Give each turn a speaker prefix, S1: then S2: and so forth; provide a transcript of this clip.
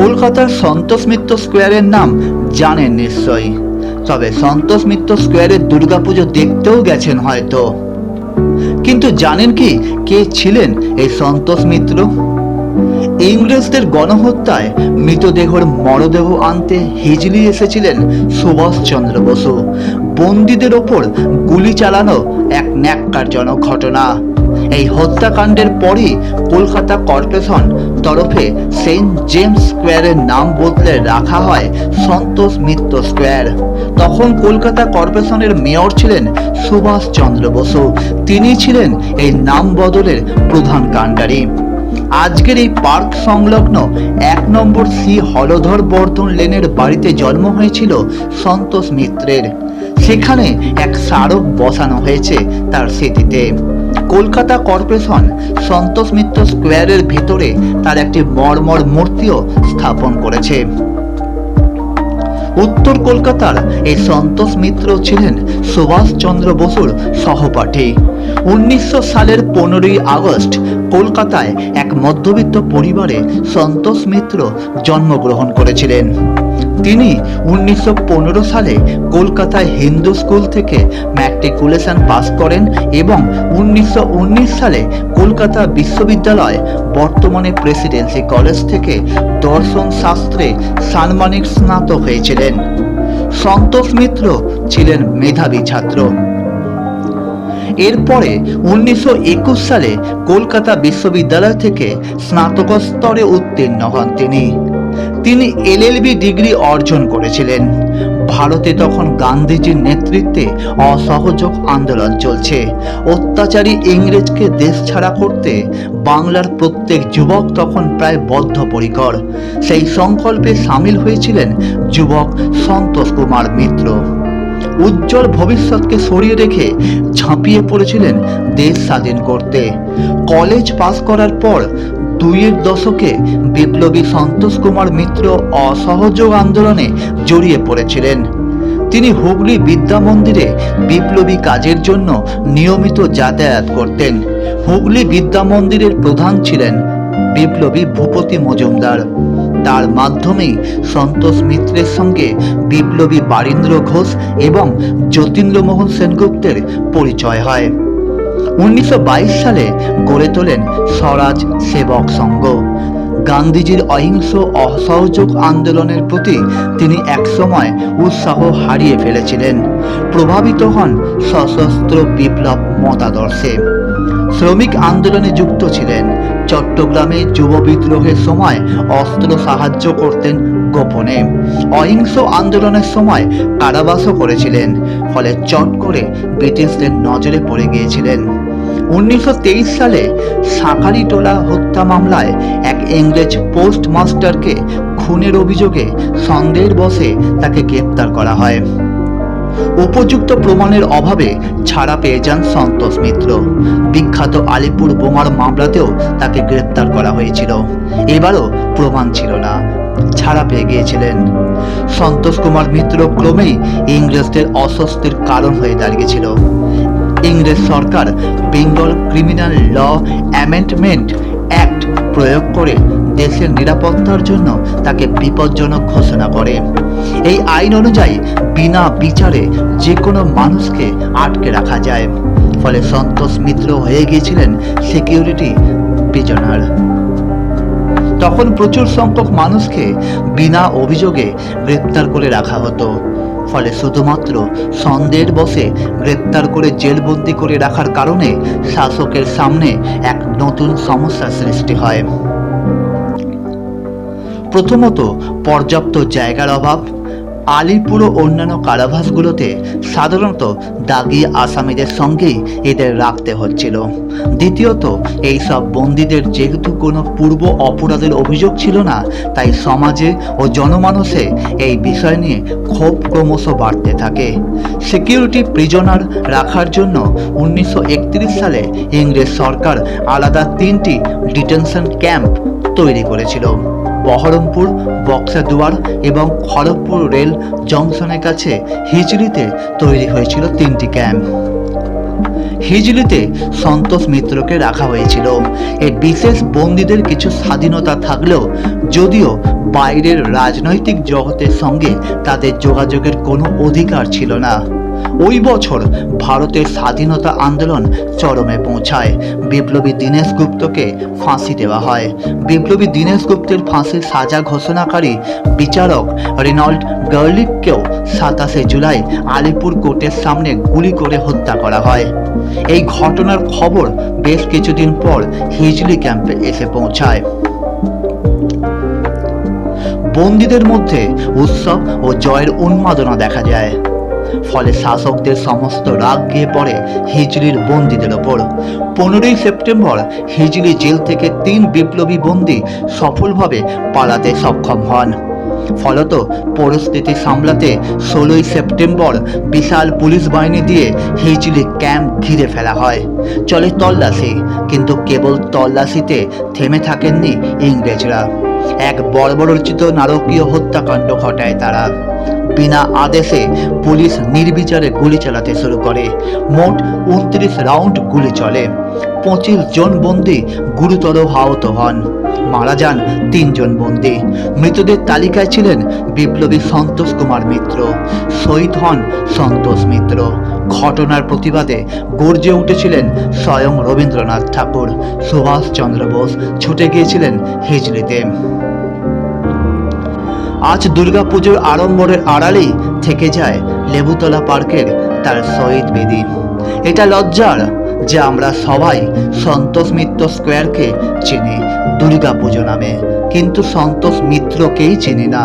S1: কলকাতার সন্তোষ মিত্র স্কোয়ারের নাম জানেন নিশ্চয়ই। তবে সন্তোষ মিত্র স্কোয়ারের দুর্গাপুজো দেখতেও গেছেন হয়তো। কিন্তু জানেন কি কে ছিলেন এই সন্তোষ মিত্র? ইংরেজদের গণহত্যায় মৃতদেহর মরদেহ আনতে হিজলি এসেছিলেন সুভাষচন্দ্র বসু। বন্দীদের ওপর গুলি চালানো এক ন্যাক্কারজনক ঘটনা। এই হত্যাকাণ্ডের পরই কলকাতা কর্পোরেশন তরফে সেন্ট জেমস স্কোয়ারের নাম বদলে রাখা হয় সন্তোষ মিত্র স্কোয়ার। তখন কলকাতা কর্পোরেশনের মেয়র ছিলেন সুভাষচন্দ্র বসু। তিনি ছিলেন এই নাম বদলের প্রধান কাণ্ডারী। আজকের এই পার্ক সংলগ্ন এক নম্বর সি হলধর বর্ধন লেনের বাড়িতে জন্ম হয়েছিল সন্তোষ মিত্রের। সেখানে এক স্মারক বসানো হয়েছে তার স্মৃতিতে। কলকাতা কর্পোরেশন সন্তোষ মিত্র স্কোয়ারের ভেতরে তার একটি মর্মর মূর্তিও স্থাপন করেছে। উত্তর কলকাতার এই সন্তোষ মিত্র ছিলেন সুভাষচন্দ্র বসুর সহপাঠী। উনিশশো সালের পনেরোই আগস্ট কলকাতায় এক মধ্যবিত্ত পরিবারে সন্তোষ মিত্র জন্মগ্রহণ করেছিলেন। তিনি উনিশশো পনেরো সালে কলকাতায় হিন্দু স্কুল থেকে ম্যাট্রিকুলেশন পাস করেন এবং উনিশশো উনিশ সালে কলকাতা বিশ্ববিদ্যালয় বর্তমানে প্রেসিডেন্সি কলেজ থেকে দর্শন শাস্ত্রে সাম্মানিক স্নাতক হয়েছিলেন। সন্তোষ মিত্র ছিলেন মেধাবী ছাত্র। এরপরে উনিশশো একুশ সালে কলকাতা বিশ্ববিদ্যালয় থেকে স্নাতক স্তরে উত্তীর্ণ হন তিনি। তিনি এলএলবি ডিগ্রি অর্জন করেছিলেন। ভারতে তখন গান্ধীজির নেতৃত্বে অসহযোগ আন্দোলন চলছে। অত্যাচারী ইংরেজকে দেশ ছাড়া করতে বাংলার প্রত্যেক যুবক তখন প্রায় বদ্ধপরিকর। সেই সংকল্পে সামিল হয়েছিলেন যুবক সন্তোষ কুমার মিত্র। উজ্জ্বল ভবিষ্যৎকে সরিয়ে রেখে ঝাঁপিয়ে পড়েছিলেন দেশ স্বাধীন করতে। কলেজ পাস করার পর দুইয়ের দশকে বিপ্লবী সন্তোষ কুমার মিত্র অসহযোগ আন্দোলনে জড়িয়ে পড়েছিলেন। তিনি হুগলি বিদ্যা মন্দিরে বিপ্লবী কাজের জন্য নিয়মিত যাতায়াত করতেন। হুগলি বিদ্যা মন্দিরের প্রধান ছিলেন বিপ্লবী ভূপতি মজুমদার। তার মাধ্যমেই সন্তোষ মিত্রের সঙ্গে বিপ্লবী বারীন্দ্র ঘোষ এবং যতীন্দ্রমোহন সেনগুপ্তের পরিচয় হয়। উনিশশো বাইশ সালে গড়ে তোলেন স্বরাজ সেবক সংঘ। গান্ধীজির অহিংস অসহযোগ আন্দোলনের প্রতি তিনি একসময় উৎসাহ হারিয়ে ফেলেছিলেন। প্রভাবিত হন সশস্ত্র বিপ্লব মতাদর্শে। শ্রমিক আন্দোলনে যুক্ত ছিলেন। চট্টগ্রামে যুব বিদ্রোহের সময় অস্ত্র সাহায্য করতেন গোপনে। অহিংস আন্দোলনের সময় কারাবাসও করেছিলেন, ফলে চট করে ব্রিটিশদের নজরে পড়ে গিয়েছিলেন। উনিশশো তেইশ সালে সাঁকারিটোলা হত্যা মামলায় এক ইংরেজ পোস্টমাস্টারকে খুনের অভিযোগে সন্দেহের বসে তাকে গ্রেপ্তার করা হয়। উপযুক্ত প্রমাণের অভাবে ছাড়া পেয়ে যান সন্তোষ মিত্র। বিখ্যাত আলিপুর বোমার মামলাতেও তাকে গ্রেপ্তার করা হয়েছিল। এবারও প্রমাণ ছিল না। ছাড়া পেয়ে গিয়েছিলেন। সন্তোষ কুমার মিত্র ক্রমেই ইংরেজদের অস্বস্তির কারণ হয়ে দাঁড়িয়েছিল। ইংরেজ সরকার Bengal criminal law amendment act প্রয়োগ করে দেশের নিরাপত্তার জন্য তাকে বিপজ্জনক ঘোষণা করে। এই আইন অনুযায়ী বিনা বিচারে যে কোনো মানুষকে আটকে রাখা যায়। ফলে সন্তোষ মিত্র হয়ে গিয়েছিলেন সিকিউরিটি প্রিজনার তখন প্রচুর সংখ্যক মানুষকে বিনা অভিযোগে গ্রেপ্তার করে রাখা হতো। ফলে শুধুমাত্র সন্দেহের বসে গ্রেপ্তার করে জেলবন্দি করে রাখার কারণে শাসকের সামনে এক নতুন সমস্যার সৃষ্টি হয়। প্রথমত পর্যাপ্ত জায়গার অভাব, আলিপুর ও অন্যান্য কারাবাসগুলোতে সাধারণত দাগি আসামিদের সঙ্গেই এদের রাখতে হচ্ছিল। দ্বিতীয়ত এই সব বন্দীদের যেহেতু কোনো পূর্ব অপরাধের অভিযোগ ছিল না, তাই সমাজে ও জনমানসে এই বিষয় নিয়ে ক্ষোভ ক্রমশ বাড়তে থাকে। সিকিউরিটি প্রিজনার রাখার জন্য উনিশশো একত্রিশ সালে ইংরেজ সরকার আলাদা তিনটি ডিটেনশন ক্যাম্প তৈরি করেছিল। বহরমপুর, বক্সাদুয়ার এবং খড়গপুর রেল জংশনের কাছে হিজড়িতে তৈরি হয়েছিল তিনটি ক্যাম্প। হিজলিতে সন্তোষ মিত্রকে রাখা হয়েছিল। এই বিশেষ বন্দীদের কিছু স্বাধীনতা থাকলেও যদিও বাইরের রাজনৈতিক জগতের সঙ্গে তাদের যোগাযোগের কোনো অধিকার ছিল না। ওই বছর ভারতের স্বাধীনতা আন্দোলন চরমে পৌঁছায়। বিপ্লবী দীনেশ গুপ্তকে ফাঁসি দেওয়া হয়। বিপ্লবী দীনেশ গুপ্তের ফাঁসির সাজা ঘোষণাকারী বিচারক রেনল্ড গার্লিককেও সাতাশে জুলাই আলিপুর কোর্টের সামনে গুলি করে হত্যা করা হয়। এই ঘটনার খবর বেশ কিছুদিন পর হিজলি ক্যাম্পে এসে পৌঁছায়। বন্দীদের মধ্যে উৎসব ও জয়ের উন্মাদনা দেখা যায়। ফলে শাসকদের সমস্ত রাগ গিয়ে পড়ে হিজলির বন্দীদের ওপর। পনেরোই সেপ্টেম্বর হিজলি জেল থেকে তিন বিপ্লবী বন্দী সফলভাবে পালাতে সক্ষম হন। ফলত পরিস্থিতি সামলাতে ষোলোই সেপ্টেম্বর বিশাল পুলিশ বাহিনী দিয়ে হিজলি ক্যাম্প ঘিরে ফেলা হয়। চলে তল্লাশি, কিন্তু কেবল তল্লাশিতে থেমে থাকেননি ইংরেজরা। এক বর্বরচিত নারকীয় হত্যাকাণ্ড ঘটায় তারা। বিনা আদেশে পুলিশ নির্বিচারে গুলি চালাতে শুরু করে। মোট উনত্রিশ রাউন্ড গুলি চলে। পঁচিশ জন বন্দি গুরুতর আহত হন। মারা যান তিনজন বন্দী। মৃতদের তালিকায় ছিলেন বিপ্লবী সন্তোষ কুমার মিত্র। শহীদ হন সন্তোষ মিত্র। ঘটনার প্রতিবাদে গর্জে উঠেছিলেন স্বয়ং রবীন্দ্রনাথ ঠাকুর। সুভাষচন্দ্র বোস ছুটে গিয়েছিলেন হিজলিতে আজ দুর্গাপুজোর আড়ম্বরের আড়ালেই থেকে যায় লেবুতলা পার্কের তার শহীদ বেদি এটা লজ্জার যে আমরা সবাই সন্তোষ মিত্র স্কোয়ারকে চিনি দুর্গাপুজো নামে, কিন্তু সন্তোষ মিত্রকেই চিনি না।